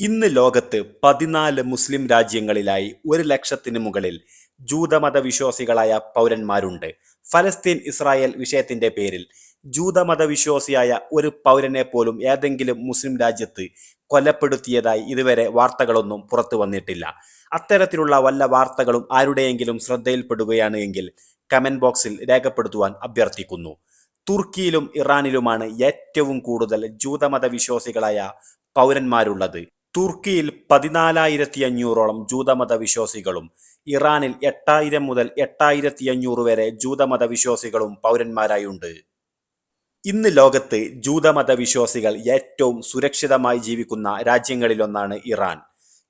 ഇന്ന് ലോകത്ത് പതിനാല് മുസ്ലിം രാജ്യങ്ങളിലായി ഒരു ലക്ഷത്തിന് മുകളിൽ ജൂതമത വിശ്വാസികളായ പൗരന്മാരുണ്ട്. ഫലസ്തീൻ ഇസ്രായേൽ വിഷയത്തിന്റെ പേരിൽ ജൂതമത വിശ്വാസിയായ ഒരു പൗരനെ പോലും ഏതെങ്കിലും മുസ്ലിം രാജ്യത്ത് കൊലപ്പെടുത്തിയതായി ഇതുവരെ വാർത്തകളൊന്നും പുറത്തു വന്നിട്ടില്ല. അത്തരത്തിലുള്ള വല്ല വാർത്തകളും ആരുടെയെങ്കിലും ശ്രദ്ധയിൽപ്പെടുകയാണ് എങ്കിൽ കമന്റ് ബോക്സിൽ രേഖപ്പെടുത്തുവാൻ അഭ്യർത്ഥിക്കുന്നു. തുർക്കിയിലും ഇറാനിലുമാണ് ഏറ്റവും കൂടുതൽ ജൂതമത വിശ്വാസികളായ പൗരന്മാരുള്ളത്. തുർക്കിയിൽ പതിനാലായിരത്തി അഞ്ഞൂറോളം ജൂതമത വിശ്വാസികളും ഇറാനിൽ എട്ടായിരം മുതൽ എട്ടായിരത്തി അഞ്ഞൂറ് വരെ ജൂതമത വിശ്വാസികളും പൗരന്മാരായുണ്ട്. ഇന്ന് ലോകത്ത് ജൂതമത വിശ്വാസികൾ ഏറ്റവും സുരക്ഷിതമായി ജീവിക്കുന്ന രാജ്യങ്ങളിലൊന്നാണ് ഇറാൻ.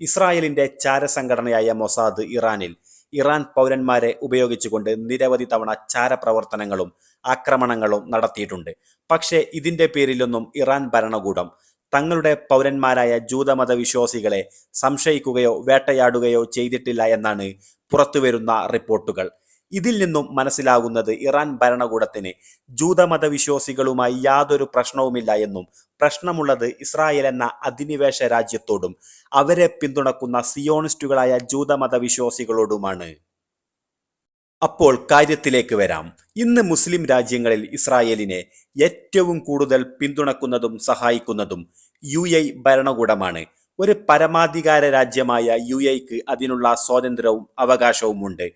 ഇസ്രായേലിന്റെ ചാരസംഘടനയായ മൊസാദ് ഇറാനിൽ ഇറാൻ പൗരന്മാരെ ഉപയോഗിച്ചുകൊണ്ട് നിരവധി തവണ ചാരപ്രവർത്തനങ്ങളും ആക്രമണങ്ങളും നടത്തിയിട്ടുണ്ട്. പക്ഷേ ഇതിന്റെ പേരിലൊന്നും ഇറാൻ ഭരണകൂടം തങ്ങളുടെ പൗരന്മാരായ ജൂതമത വിശ്വാസികളെ സംശയിക്കുകയോ വേട്ടയാടുകയോ ചെയ്തിട്ടില്ല എന്നാണ് പുറത്തുവരുന്ന റിപ്പോർട്ടുകൾ. ഇതിൽ നിന്നും മനസ്സിലാകുന്നത് ഇറാൻ ഭരണകൂടത്തിന് ജൂതമത വിശ്വാസികളുമായി യാതൊരു പ്രശ്നവുമില്ല എന്നും പ്രശ്നമുള്ളത് ഇസ്രായേൽ എന്ന അധിനിവേശ രാജ്യത്തോടും അവരെ പിന്തുണക്കുന്ന സിയോണിസ്റ്റുകളായ ജൂതമത വിശ്വാസികളോടുമാണ് അപ്പോൾ കാര്യത്തിലേക്ക് വരാം. ഇന്ന് മുസ്ലിം രാജ്യങ്ങളിൽ ഇസ്രായേലിനെ ഏറ്റവും കൂടുതൽ പിന്തുണക്കുന്നതും സഹായിക്കുന്നതും യു എ ഭരണകൂടമാണ്. ഒരു പരമാധികാര രാജ്യമായ യു എക്ക് അതിനുള്ള സ്വാതന്ത്ര്യവും അവകാശവും ഉണ്ട്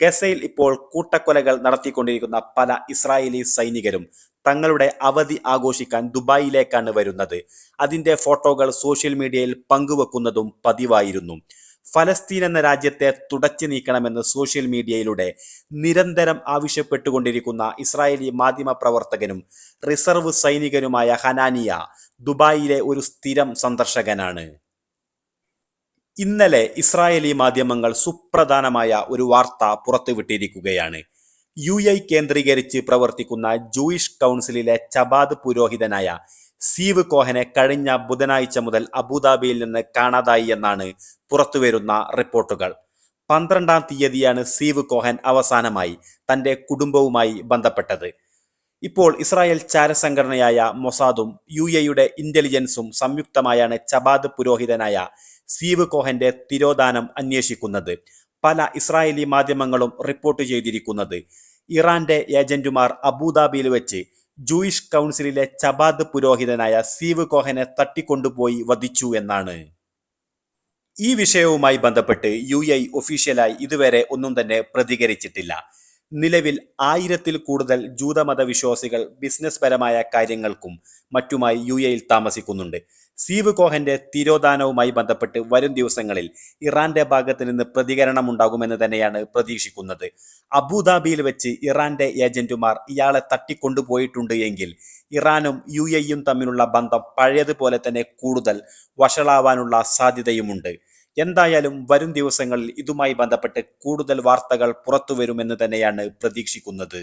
ഗസയിൽ ഇപ്പോൾ കൂട്ടക്കൊലകൾ നടത്തിക്കൊണ്ടിരിക്കുന്ന പല ഇസ്രായേലി സൈനികരും തങ്ങളുടെ അവധി ആഘോഷിക്കാൻ ദുബായിലേക്കാണ് വരുന്നത്. അതിന്റെ ഫോട്ടോകൾ സോഷ്യൽ മീഡിയയിൽ പങ്കുവെക്കുന്നതും പതിവായിരുന്നു. ഫലസ്തീൻ എന്ന രാജ്യത്തെ തുടച്ചു നീക്കണമെന്ന് സോഷ്യൽ മീഡിയയിലൂടെ നിരന്തരം ആവശ്യപ്പെട്ടുകൊണ്ടിരിക്കുന്ന ഇസ്രായേലി മാധ്യമ പ്രവർത്തകനും റിസർവ് സൈനികനുമായ ഹനാനിയ ദുബായിലെ ഒരു സ്ഥിരം സന്ദർശകനാണ്. ഇന്നലെ ഇസ്രായേലി മാധ്യമങ്ങൾ സുപ്രധാനമായ ഒരു വാർത്ത പുറത്തുവിട്ടിരിക്കുകയാണ്. യു ഐ കേന്ദ്രീകരിച്ച് പ്രവർത്തിക്കുന്ന ജൂയിഷ് കൗൺസിലിലെ ചബാദ് പുരോഹിതനായ സീവ് കോഹനെ കഴിഞ്ഞ ബുധനാഴ്ച മുതൽ അബുദാബിയിൽ നിന്ന് കാണാതായി എന്നാണ് പുറത്തുവരുന്ന റിപ്പോർട്ടുകൾ. പന്ത്രണ്ടാം തീയതിയാണ് സീവ് കോഹൻ അവസാനമായി തന്റെ കുടുംബവുമായി ബന്ധപ്പെട്ടത്. ഇപ്പോൾ ഇസ്രായേൽ ചാരസംഘടനയായ മൊസാദും യു എയുടെ ഇന്റലിജൻസും സംയുക്തമായാണ് ചബാദ് പുരോഹിതനായ സീവ് കോഹന്റെ തിരോധാനം അന്വേഷിക്കുന്നത്. പല ഇസ്രായേലി മാധ്യമങ്ങളും റിപ്പോർട്ട് ചെയ്തിരിക്കുന്നത്. ഇറാന്റെ ഏജന്റുമാർ അബുദാബിയിൽ വെച്ച് ജൂയിഷ് കൗൺസിലിലെ ചബാദ് പുരോഹിതനായ സീവ് കോഹനെ തട്ടിക്കൊണ്ടുപോയി വധിച്ചു എന്നാണ്. ഈ വിഷയവുമായി ബന്ധപ്പെട്ട് യു ഒഫീഷ്യലായി ഇതുവരെ ഒന്നും തന്നെ പ്രതികരിച്ചിട്ടില്ല. നിലവിൽ ആയിരത്തിൽ കൂടുതൽ ജൂതമത വിശ്വാസികൾ ബിസിനസ് പരമായ കാര്യങ്ങൾക്കും മറ്റുമായി യു എയിൽ താമസിക്കുന്നുണ്ട്. സീവ് കോഹന്റെ തിരോധാനവുമായി ബന്ധപ്പെട്ട് വരും ദിവസങ്ങളിൽ ഇറാന്റെ ഭാഗത്ത് നിന്ന് പ്രതികരണം ഉണ്ടാകുമെന്ന് തന്നെയാണ് പ്രതീക്ഷിക്കുന്നത്. അബുദാബിയിൽ വെച്ച് ഇറാന്റെ ഏജന്റുമാർ ഇയാളെ തട്ടിക്കൊണ്ടുപോയിട്ടുണ്ട് എങ്കിൽ ഇറാനും യു എയും തമ്മിലുള്ള ബന്ധം പഴയതുപോലെ തന്നെ കൂടുതൽ വഷളാവാനുള്ള സാധ്യതയുമുണ്ട്. എന്തായാലും വരും ദിവസങ്ങളിൽ ഇതുമായി ബന്ധപ്പെട്ട് കൂടുതൽ വാർത്തകൾ പുറത്തു വരുമെന്ന് തന്നെയാണ് പ്രതീക്ഷിക്കുന്നത്.